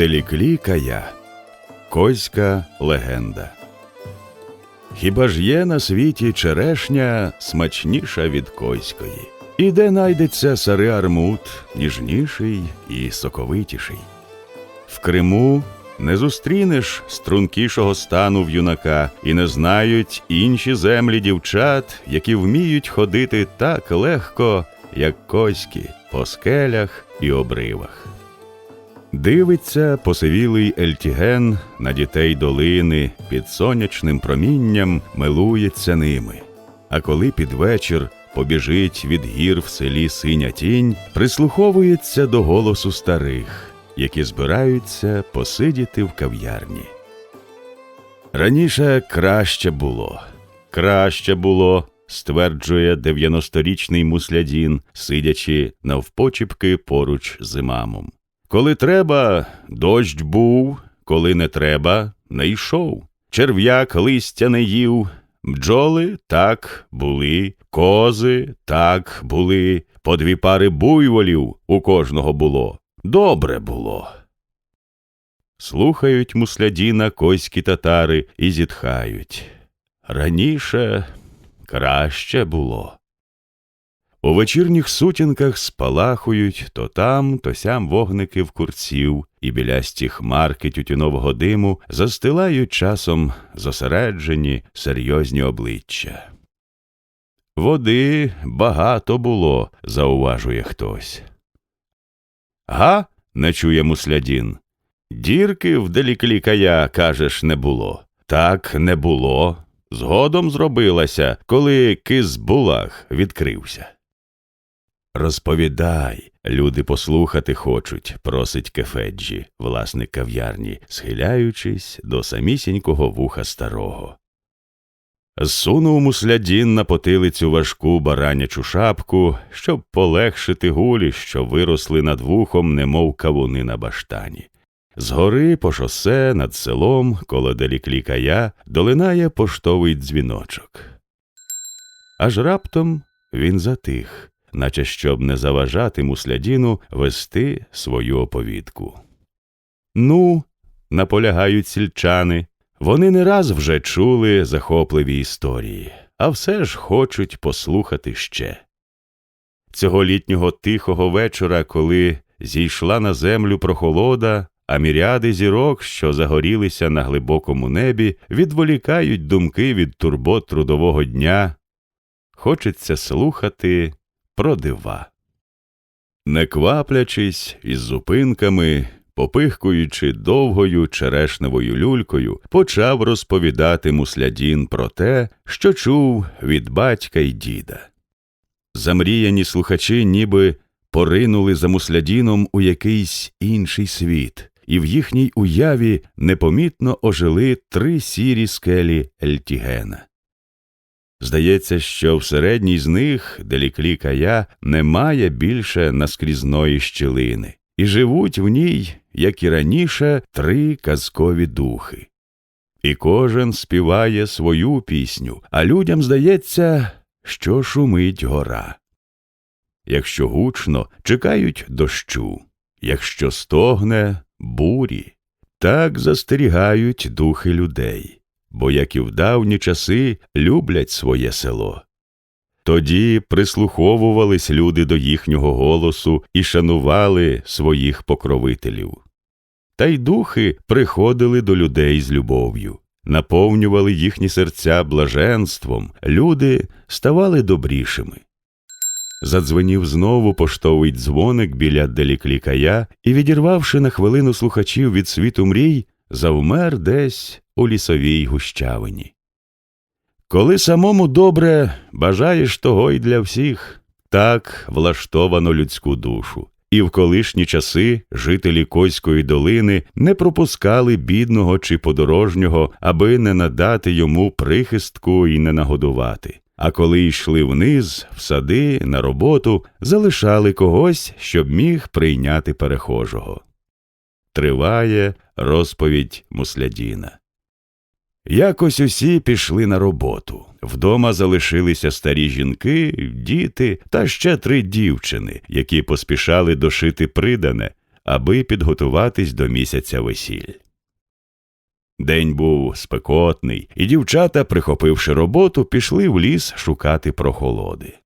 Деліклі Кая Козька легенда. Хіба ж є на світі черешня смачніша від козької? І де найдеться сари армут, ніжніший і соковитіший? В Криму не зустрінеш стрункішого стану в юнака, і не знають інші землі дівчат, які вміють ходити так легко, як коські, по скелях і обривах. Дивиться посивілий Ельтіген на дітей долини, під сонячним промінням милується ними. А коли під вечір побіжить від гір в селі синя тінь, прислуховується до голосу старих, які збираються посидіти в кав'ярні. Раніше краще було, краще було, стверджує 90-річний муслядін, сидячи навпочіпки поруч з імамом. Коли треба, дощ був, коли не треба, не йшов. Черв'як листя не їв, бджоли так були, кози так були, по дві пари буйволів у кожного було. Добре було. Слухають муслядіна коські татари і зітхають. Раніше краще було. У вечірніх сутінках спалахують то там, то сям вогники в курців, і білясті хмарки тютюнового диму застилають часом зосереджені серйозні обличчя. Води багато було, зауважує хтось. Га? не чує муслядін. Дірки в деліклікая, кажеш, не було. Так не було. Згодом зробилася, коли Кизбулах відкрився. Розповідай, люди послухати хочуть, просить Кефеджі, власник кав'ярні, схиляючись до самісінького вуха старого. Зсунув муслядін на потилицю важку баранячу шапку, щоб полегшити гулі, що виросли над вухом, немов кавуни на баштані. Згори по шосе над селом, коло деліклікая, долинає поштовий дзвіночок. Аж раптом він затих наче щоб не заважати муслядіну вести свою оповідку. Ну, наполягають сільчани, вони не раз вже чули захопливі історії, а все ж хочуть послухати ще. Цього літнього тихого вечора, коли зійшла на землю прохолода, а міряди зірок, що загорілися на глибокому небі, відволікають думки від турбот трудового дня, хочеться слухати про дива. Не кваплячись із зупинками, попихкуючи довгою черешневою люлькою, почав розповідати муслядін про те, що чув від батька й діда. Замріяні слухачі ніби поринули за муслядіном у якийсь інший світ, і в їхній уяві непомітно ожили три сірі скелі Ельтігена. Здається, що в середній з них, де ліклі кая, немає більше наскрізної щілини, і живуть в ній, як і раніше, три казкові духи. І кожен співає свою пісню, а людям здається, що шумить гора. Якщо гучно, чекають дощу, якщо стогне бурі, так застерігають духи людей бо, як і в давні часи, люблять своє село. Тоді прислуховувались люди до їхнього голосу і шанували своїх покровителів. Та й духи приходили до людей з любов'ю, наповнювали їхні серця блаженством, люди ставали добрішими. Задзвенів знову поштовий дзвоник біля деліклікая і, відірвавши на хвилину слухачів від світу мрій, завмер десь у лісовій гущавині. Коли самому добре бажаєш того й для всіх, так влаштовано людську душу, і в колишні часи жителі Коської долини не пропускали бідного чи подорожнього, аби не надати йому прихистку і не нагодувати. А коли йшли вниз, в сади, на роботу, залишали когось, щоб міг прийняти перехожого. Триває розповідь Муслядіна. Якось усі пішли на роботу. Вдома залишилися старі жінки, діти та ще три дівчини, які поспішали дошити придане, аби підготуватись до місяця весіль. День був спекотний, і дівчата, прихопивши роботу, пішли в ліс шукати прохолоди.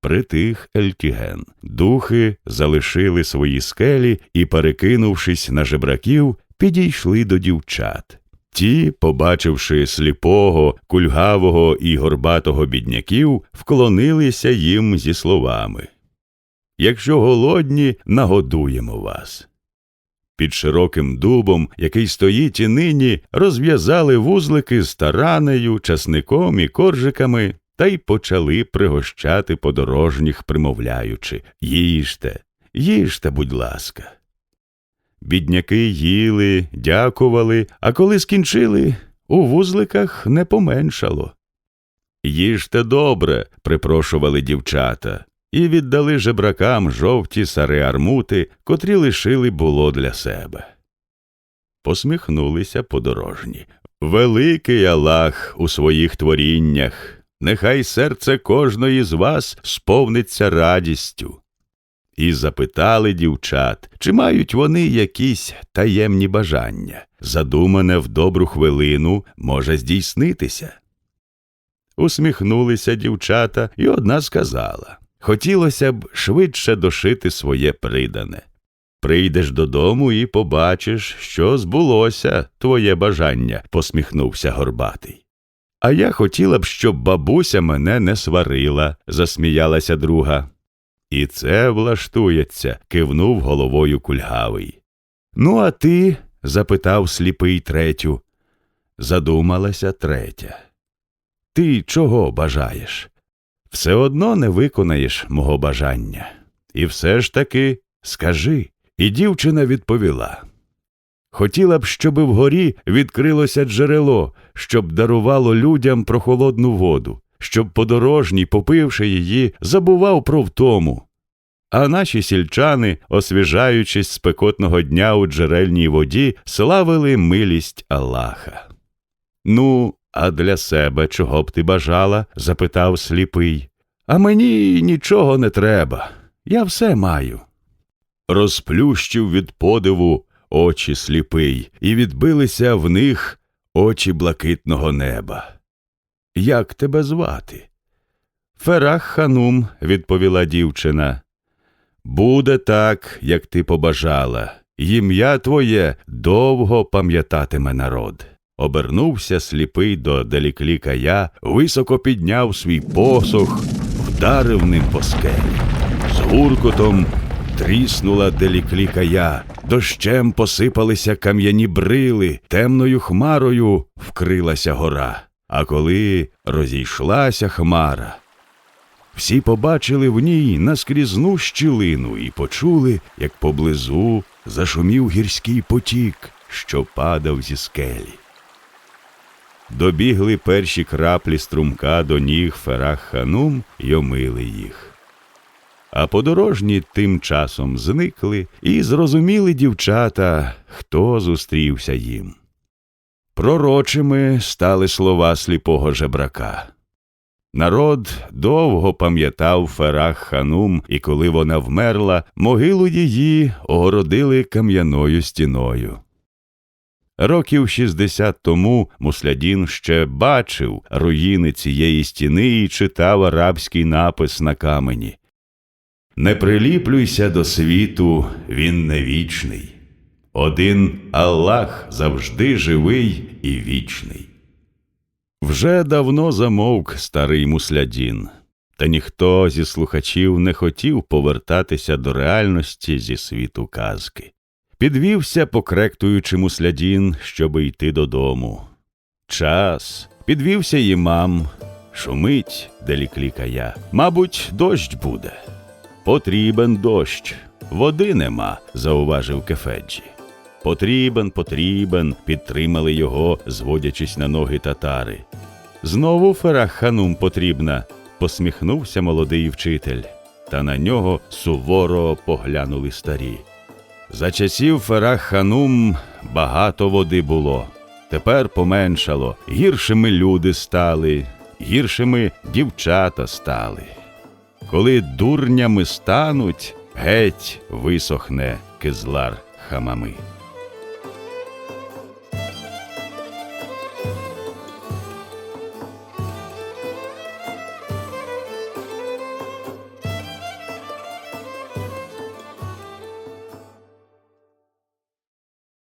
Притих Ельтіген. Духи залишили свої скелі і, перекинувшись на жебраків, підійшли до дівчат. Ті, побачивши сліпого, кульгавого і горбатого бідняків, вклонилися їм зі словами Якщо голодні, нагодуємо вас. Під широким дубом, який стоїть і нині, розв'язали вузлики з таранею, часником і коржиками та й почали пригощати подорожніх, примовляючи Їжте, їжте, будь ласка. Бідняки їли, дякували, а коли скінчили, у вузликах не поменшало. Їжте добре, припрошували дівчата, і віддали жебракам жовті сари армути, котрі лишили було для себе. Посміхнулися подорожні. Великий Аллах у своїх творіннях, нехай серце кожної з вас сповниться радістю. І запитали дівчат, чи мають вони якісь таємні бажання, задумане в добру хвилину може здійснитися. Усміхнулися дівчата, і одна сказала Хотілося б швидше дошити своє придане. Прийдеш додому і побачиш, що збулося твоє бажання, посміхнувся горбатий. А я хотіла б, щоб бабуся мене не сварила, засміялася друга. І це влаштується, кивнув головою кульгавий. Ну, а ти? запитав сліпий третю. Задумалася третя. Ти чого бажаєш? Все одно не виконаєш мого бажання. І все ж таки скажи. І дівчина відповіла Хотіла б, щоби вгорі відкрилося джерело, щоб дарувало людям прохолодну воду, щоб подорожній, попивши її, забував про втому. А наші сільчани, освіжаючись спекотного дня у джерельній воді, славили милість Аллаха. Ну, а для себе чого б ти бажала? запитав сліпий. А мені нічого не треба. Я все маю. Розплющив від подиву очі сліпий, і відбилися в них очі блакитного неба. Як тебе звати? Ферах ханум, відповіла дівчина. Буде так, як ти побажала. Ім'я твоє довго пам'ятатиме народ. Обернувся сліпий до деліклікая, високо підняв свій посох, вдарив ним по скелі. З гуркотом тріснула деліклікая, дощем посипалися кам'яні брили, темною хмарою вкрилася гора. А коли розійшлася хмара, всі побачили в ній наскрізну щілину і почули, як поблизу зашумів гірський потік, що падав зі скелі. Добігли перші краплі струмка до ніг Ферах Ханум й омили їх. А подорожні тим часом зникли і зрозуміли дівчата, хто зустрівся їм. Пророчими стали слова сліпого жебрака. Народ довго пам'ятав Ферах ханум, і коли вона вмерла, могилу її огородили кам'яною стіною. Років 60 тому Муслядін ще бачив руїни цієї стіни і читав арабський напис на камені. Не приліплюйся до світу, він не вічний. Один Аллах завжди живий і вічний. Вже давно замовк старий муслядін, та ніхто зі слухачів не хотів повертатися до реальності зі світу казки. Підвівся, покректуючи муслядін, щоби йти додому. Час, підвівся імам, шумить, деліклікая. Мабуть, дощ буде. Потрібен дощ, води нема, зауважив Кефеджі. Потрібен, потрібен, підтримали його, зводячись на ноги татари. Знову Ферах ханум потрібна, посміхнувся молодий вчитель, та на нього суворо поглянули старі. За часів Ферах ханум багато води було, тепер поменшало, гіршими люди стали, гіршими дівчата стали. Коли дурнями стануть, геть висохне Кизлар Хамами.